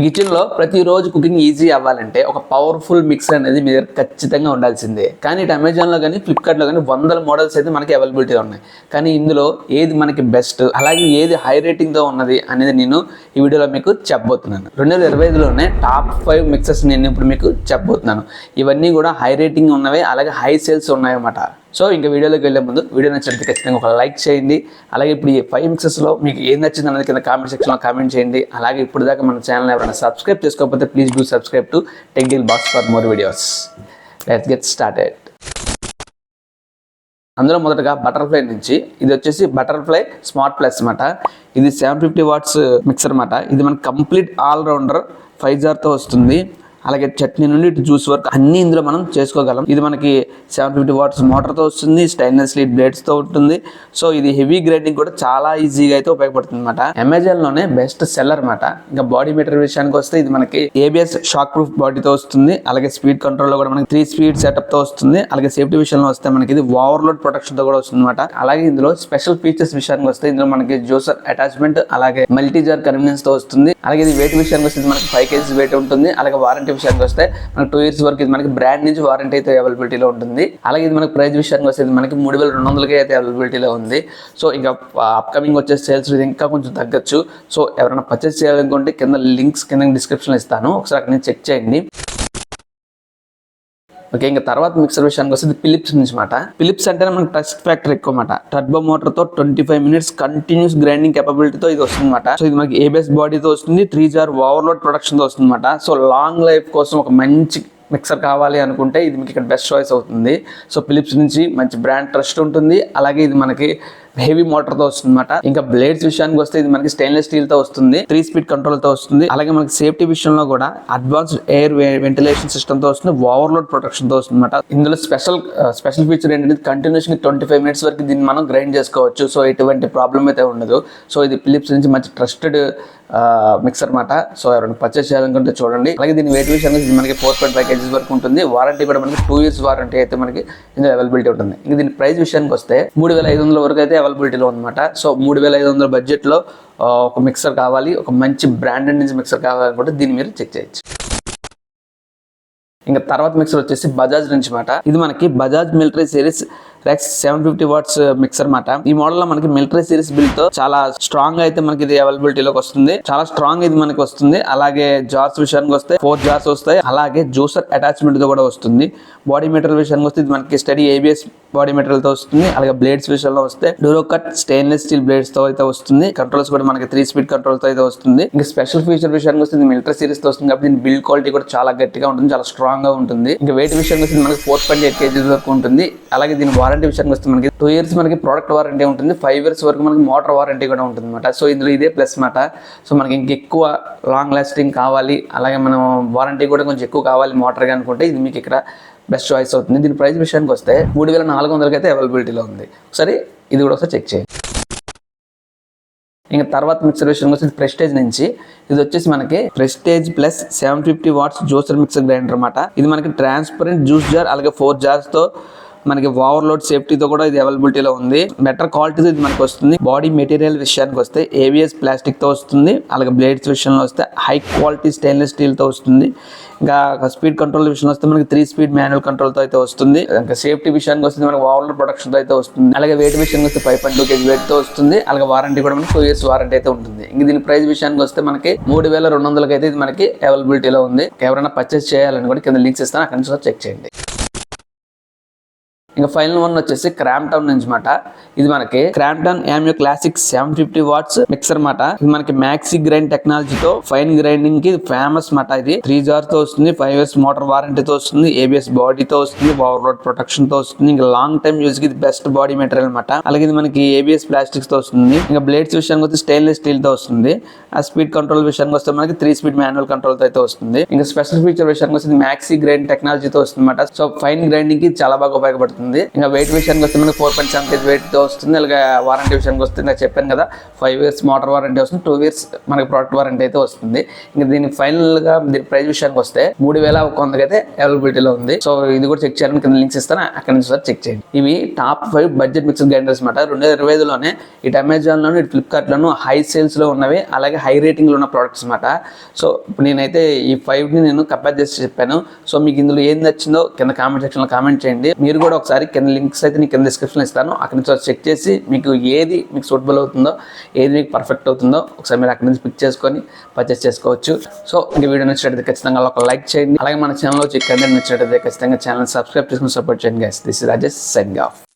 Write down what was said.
మీ కిచెన్లో ప్రతిరోజు cooking easy అవ్వాలంటే ఒక పవర్ఫుల్ మిక్సర్ అనేది మీ దగ్గర ఖచ్చితంగా ఉండాల్సిందే. కానీ ఇటు అమెజాన్లో కానీ ఫ్లిప్కార్ట్లో కానీ వందల మోడల్స్ అయితే మనకి అవైలబిలిటీ ఉన్నాయి. కానీ ఇందులో ఏది మనకి బెస్ట్ అలాగే ఏది హై రేటింగ్తో ఉన్నది అనేది నేను ఈ వీడియోలో మీకు చెప్పబోతున్నాను. రెండు వేల ఇరవై ఐదులోనే టాప్ ఫైవ్ మిక్సర్స్ నేను ఇప్పుడు మీకు చెప్పబోతున్నాను. ఇవన్నీ కూడా హై రేటింగ్ ఉన్నవి అలాగే హై సేల్స్ ఉన్నాయన్నమాట. సో ఇంకా వీడియోలోకి వెళ్ళే ముందు వీడియో నచ్చినట్టు ఖచ్చితంగా ఒక లైక్ చేయండి. అలాగే ఇప్పుడు ఈ ఫైవ్ మిక్సెస్లో మీకు ఏం నచ్చింది అనేది కింద కామెంట్ సెక్షన్లో కామెంట్ చేయండి. అలాగే ఇప్పుడు దాకా మన ఛానల్ ఎవరైనా సబ్స్క్రైబ్ చేసుకోకపోతే please do subscribe to Tech Deal Box for more videos let's get started అందులో మొదటగా బటర్ఫ్లై నుంచి ఇది వచ్చేసి బటర్ఫ్లై స్మార్ట్ ప్లస్ అనమాట ఇది సెవెన్ ఫిఫ్టీ వాట్స్ మిక్సర్ అనమాట ఇది మన కంప్లీట్ ఆల్ రౌండర్ ఫైవ్ జార్తో వస్తుంది. అలాగే చట్నీ నుండి ఇటు జ్యూస్ వరకు అన్ని ఇందులో మనం చేసుకోగలం. ఇది మనకి సెవెన్ ఫిఫ్టీ వాట్స్ మోటార్తో వస్తుంది స్టైన్లెస్ స్టీల్ బ్లేడ్స్తో ఉంటుంది. సో ఇది హెవీ గ్రైండింగ్ కూడా చాలా ఈజీగా అయితే ఉపయోగపడుతుంది అనమాట అమెజాన్లోనే బెస్ట్ సెల్లర్ అనమాట ఇంకా బాడీ మీటర్ విషయానికి వస్తే ఇది మనకి ఏబిఎస్ షాక్ ప్రూఫ్ బాడీతో వస్తుంది. అలాగే స్పీడ్ కంట్రోల్లో కూడా మనకి త్రీ స్పీడ్ సెటప్తో వస్తుంది. అలాగే సేఫ్టీ విషయంలో వస్తే మనకి ఇది ఓవర్లోడ్ ప్రొటెక్షన్తో కూడా వస్తుంది అనమాట అలాగే ఇందులో స్పెషల్ ఫీచర్స్ విషయానికి వస్తే ఇందులో మనకి జ్యూసర్ అటాచ్మెంట్ అలాగే మల్టీ జార్ కన్వీనియన్స్తో వస్తుంది. అలాగే ఇది వెయిట్ విషయానికి వస్తే మనకి ఫైవ్ కేజీస్ వెయిట్ ఉంటుంది. అలాగే వారంటీ విషయానికి వస్తే మనకి టూ ఇయర్స్ వరకు ఇది మనకి బ్రాండ్ నుంచి వారంటీ అయితే అవైలబిలిటీలో ఉంటుంది. అలాగే ఇది మనకి ప్రైస్ విషయానికి వస్తే ఇది మనకి మూడు వేల రెండు వందలకి అయితే అవైలబిలిటీలో ఉంది. సో ఇంకా అప్కమింగ్ వచ్చే సేల్స్ ఇది ఇంకా కొంచెం తగ్గచ్చు. సో ఎవరైనా పర్చేస్ చేయాలనుకుంటే కింద లింక్స్ కింద డిస్క్రిప్షన్ ఇస్తాను. ఒకసారి అక్కడ నేను చెక్ చేయండి. ఓకే ఇంకా తర్వాత మిక్సర్ విషయానికి వస్తే ఫిలిప్స్ నుంచి మాట. ఫిలిప్స్ అంటే మనకు ట్రస్ట్ ఫ్యాక్టర్ ఎక్కువ మాట. Turbo మోటార్తో twenty five minutes continuous grinding కెపబిలిటీతో ఇది వస్తుంది అనమాట సో ఇది మనకి ఏబిఎస్ బాడీతో వస్తుంది త్రీ జార్ ఓవర్లోడ్ ప్రొడక్షన్తో వస్తుంది సో లాంగ్ లైఫ్ కోసం ఒక మంచి మిక్సర్ కావాలి అనుకుంటే ఇది మీకు ఇక్కడ బెస్ట్ చాయిస్ అవుతుంది. సో ఫిలిప్స్ నుంచి మంచి బ్రాండ్ ట్రస్ట్ ఉంటుంది. అలాగే ఇది మనకి హెవీ మోటార్తో వస్తుంది అనమాట ఇంకా బ్లేడ్స్ విషయానికి వస్తే ఇది మనకి స్టెయిన్లెస్ స్టీల్తో వస్తుంది త్రీ స్పీడ్ కంట్రోల్తో వస్తుంది. అలాగే మనకి సేఫ్టీ విషయంలో కూడా అడ్వాన్స్డ్ ఎయిర్ వెంటిలేషన్ సిస్టమ్తో వస్తుంది ఓవర్లోడ్ ప్రొటెక్షన్తో వస్తుంది అనమాట ఇందులో స్పెషల్ స్పెషల్ ఫీచర్ ఏంటంటే కంటిన్యూస్ ట్వంటీ ఫైవ్ మినిట్స్ వరకు దీన్ని మనం గ్రైండ్ చేసుకోవచ్చు. సో ఎటువంటి ప్రాబ్లం అయితే ఉండదు. సో ఇది ఫిలిప్స్ నుంచి మంచి ట్రస్టెడ్ మిక్సర్ అనమాట సో ఎవరైనా పర్చేస్ చేయాలనుకుంటే చూడండి. అలాగే దీని వెయిట్ విషయంలో మనకి ఫోర్ పాయింట్ ఫైవ్ కేజీస్ వరకు ఉంటుంది. వారంటీ కూడా మనకి టూ ఇయర్స్ వారంటీ అయితే మనకి ఇందులో అవైలబిలిటీ ఉంటుంది. ఇంకా దీని ప్రైస్ విషయానికి వస్తే మూడు వేల ఐదు వందల వరకు అయితే అవైలబిలిటీలో ఉందన్నమాట సో మూడు వేల ఐదు వందల బడ్జెట్లో ఒక మిక్సర్ కావాలి. ఒక మంచి బ్రాండెడ్ నుంచి మిక్సర్ కావాలనుకుంటే దీన్ని మీరు చెక్ చేయొచ్చు. ఇంకా తర్వాత మిక్సర్ వచ్చేసి బజాజ్ నుంచి మాట ఇది మనకి Bajaj military series Rex seven fifty watts mixer మాట ఈ మోడల్లో మనకి మిలిటరీ సిరీస్ బిల్తో చాలా స్ట్రాంగ్ అయితే మనకి ఇది అవైలబిలిటీలోకి వస్తుంది. చాలా స్ట్రాంగ్ ఇది మనకి వస్తుంది. అలాగే జార్స్ విషయానికి వస్తే ఫోర్ జార్స్ వస్తాయి. అలాగే జ్యూసర్ అటాచ్మెంట్తో కూడా వస్తుంది. బాడీ మెటీరియల్ విషయానికి వస్తే ఇది మనకి స్టడీ ఏబిఎస్ బాడీ మెటీరియల్తో వస్తుంది. అలాగే బ్లేడ్స్ విషయంలో వస్తే డ్యూరో కట్ స్టెయిన్లెస్ స్టీల్ బ్లేడ్స్తో అయితే వస్తుంది. కంట్రోల్స్ కూడా మనకి త్రీ స్పీడ్ కంట్రోల్తో అయితే వస్తుంది. ఇంకా స్పెషల్ ఫీచర్ విషయానికి వస్తే మిలిటరీ సిరీస్తో వస్తుంది కాబట్టి దీని బిల్డ్ క్వాలిటీ కూడా చాలా గట్టిగా ఉంటుంది. చాలా స్ట్రాంగ్గా ఉంటుంది. ఇంకా వెయిట్ విషయానికి వస్తే మనకి ఫోర్ పాయింట్ ఎయిట్ కేజీస్ వరకు ఉంటుంది. అలాగే దీని వారంటీ విషయానికి వస్తే మనకి టూ ఇయర్స్ మనకి ప్రోడక్ట్ వారంటీ ఉంటుంది ఫైవ్ ఇయర్స్ వరకు మనకి మోటార్ వారంటీ కూడా ఉంటుంది అనమాట సో ఇందులో ఇదే ప్లస్ మాట. సో మనకి ఇంకెక్కువ లాంగ్ లాస్టింగ్ కావాలి అలాగే మనం వారంటీ కూడా కొంచెం ఎక్కువ కావాలి మోటార్ అనుకుంటే ఇది మీకు ఇక్కడ బెస్ట్ చాయిస్ అవుతుంది. దీని ప్రైస్ విషయానికి వస్తే మూడు వేల నాలుగు వందలకి అయితే అవైలబిలిటీలో ఉంది. సరే ఇది కూడా ఒకసారి చెక్ చేయండి. ఇంకా తర్వాత మిక్సర్ విషయం వచ్చి ప్రెస్టేజ్ నుంచి ఇది వచ్చేసి మనకి Prestige plus seven fifty watts juicer mixer grinder అనమాట ఇది మనకి ట్రాన్స్పరెంట్ జ్యూస్ జార్ అలాగే ఫోర్ జార్స్తో మనకి ఓవర్లోడ్ సేఫ్టీతో కూడా ఇది అవైలబిలిటీలో ఉంది. బెటర్ క్వాలిటీతో ఇది మనకు వస్తుంది. బాడీ మెటీరియల్ విషయానికి వస్తే ఏవిఎస్ ప్లాస్టిక్తో వస్తుంది. అలాగే బ్లేడ్స్ విషయంలో వస్తే హై క్వాలిటీ స్టెయిన్లెస్ స్టీల్తో వస్తుంది. ఇంకా స్పీడ్ కంట్రోల్ విషయంలో వస్తే మనకి త్రీ స్పీడ్ మాన్యువల్ కంట్రోల్తో అయితే వస్తుంది. ఇంకా సేఫ్టీ విషయానికి వస్తుంది మనకి ఓవర్లోడ్ ప్రొడక్షన్తో అయితే వస్తుంది. అలాగే వెయిట్ విషయానికి వస్తే ఫైవ్ పాయింట్ టూ కేజీ వెయిట్తో వస్తుంది. అలాగే వారంటీ కూడా మనకి టూ ఇయర్స్ వారంటీ అయితే ఉంటుంది. ఇంక దీని ప్రైస్ విషయానికి వస్తే మనకి మూడు వేల రెండు వందలకి అయితే ఇది మనకి అవైలబిలిటీలో ఉంది. ఎవరైనా పర్చేస్ చేయాలని కూడా కింద లింక్స్ ఇస్తాను. అక్కడ నుంచి చెక్ చేయండి. ఇంకా ఫైనల్ వన్ వచ్చేసి క్రాంప్టౌన్ నుంచి మాట. ఇది మనకి Crompton Ameo classic seven fifty watts mixer మాట. ఇది మనకి మ్యాక్సీ గ్రైండ్ టెక్నాలజీతో ఫైన్ గ్రైండింగ్కి ఫేమస్ మాట ఇది. త్రీ జార్తో వస్తుంది ఫైవ్ ఇయర్స్ మోటార్ వారంటీతో వస్తుంది ఏబిఎస్ బాడీతో వస్తుంది పవర్ రోడ్ ప్రొటెక్షన్తో వస్తుంది. ఇంకా లాంగ్ టైం యూజ్కి ఇది బెస్ట్ బాడీ మెటీరియల్ అనమాట అలాగే ఇది మనకి ఏబిఎస్ ప్లాస్టిక్స్తో వస్తుంది. ఇంకా బ్లేడ్స్ విషయానికి వస్తే స్టెయిన్లెస్ స్టీల్తో వస్తుంది. ఆ స్పీడ్ కంట్రోల్ విషయానికి వస్తే మనకి త్రీ స్పీడ్ మాన్యువల్ కంట్రోల్తో అయితే వస్తుంది. ఇంకా స్పెషల్ ఫీచర్ విషయానికి వస్తే మ్యాక్సీ గ్రైండ్ టెక్నాలజీతో వస్తుంది అనమాట సో ఫైన్ గ్రైండింగ్కి చాలా బాగా ఉపయోగపడుతుంది. ఉంది ఇంకా వెయిట్ విషయానికి వస్తే మనకి four point seven KG weight వస్తుంది. అలాగే వారంటీ విషయానికి వస్తే ఇంకా చెప్పాను కదా ఫైవ్ ఇయర్స్ మోటార్ వారంటీ వస్తుంది టూ ఇయర్స్ మనకి ప్రోడక్ట్ వారంటీ అయితే వస్తుంది. ఇంకా దీని ఫైనల్గా దీని ప్రైస్ విషయానికి వస్తే మూడు వేల ఒక వందకైతే అవైలబిలిటీలో ఉంది. సో ఇది కూడా చెక్ చేయాలని కింద లింక్స్ ఇస్తాను. అక్కడ నుంచి సార్ చెక్ చేయండి. ఇవి top five budget mixer grinders అనమాట రెండు వేల ఇరవై ఐదులోనే ఇటు అమెజాన్లోను ఇటు ఫ్లిప్కార్ట్లోను హై సేల్స్లో ఉన్నవి అలాగే హై రేటింగ్లో ఉన్న ప్రోడక్ట్స్ అనమాట సో ఇప్పుడు నేనైతే ఈ ఫైవ్ని నేను కంపేర్ చేసి చెప్పాను. సో మీకు ఇందులో ఏం నచ్చిందో కింద కామెంట్ సెక్షన్లో కామెంట్ చేయండి. మీరు కూడా ఒకసారి కింద లింక్స్ అయితే నేను కింద డిస్క్రిప్షన్ ఇస్తాను. అక్కడ నుంచి చెక్ చేసి మీకు ఏది మీకు సూటబుల్ అవుతుందో ఏది మీకు పర్ఫెక్ట్ అవుతుందో ఒకసారి మీరు అక్కడ నుంచి పిక్ చేసుకొని పర్చేస్ చేసుకోవచ్చు. సో ఇంక వీడియో నచ్చినట్లయితే ఖచ్చితంగా ఒక లైక్ చేయండి. అలాగే మన ఛానల్ వచ్చి కంటెంట్ నచ్చినట్లయితే ఖచ్చితంగా ఛానల్ సబ్స్క్రైబ్ చేసుకుని సపోర్ట్ చేయండి guys this is Rajesh Seng of